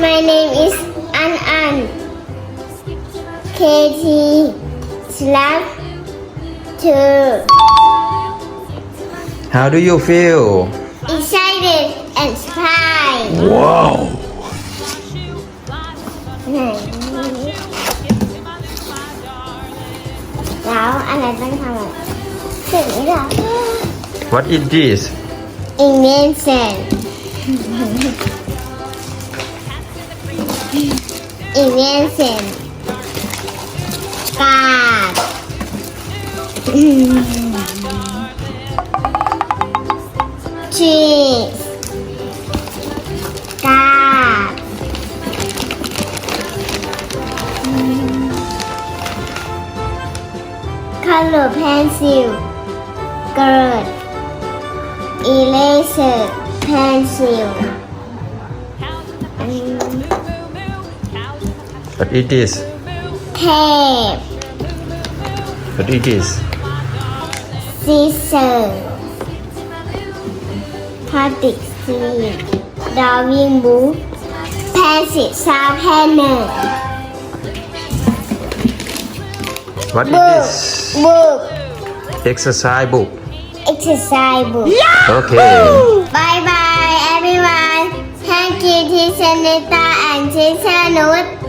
My name is An An. Katie, slap 2. How do you feel? Excited and surprised. Wow. Wow, and it. What is this? Immense. อีเวนเซนกาดชีสกาดคาลูเพนซิลเกิดอีเลเซอร์เพนซิล But it is. Tape. But it is. Scissors. Plastic Darwin Drawing book. Pencil sharpener. What book. it is? Book. Exercise book. Exercise book. Yeah! Okay. Bye bye everyone. Thank you, Teacher Nita and Teacher Noot.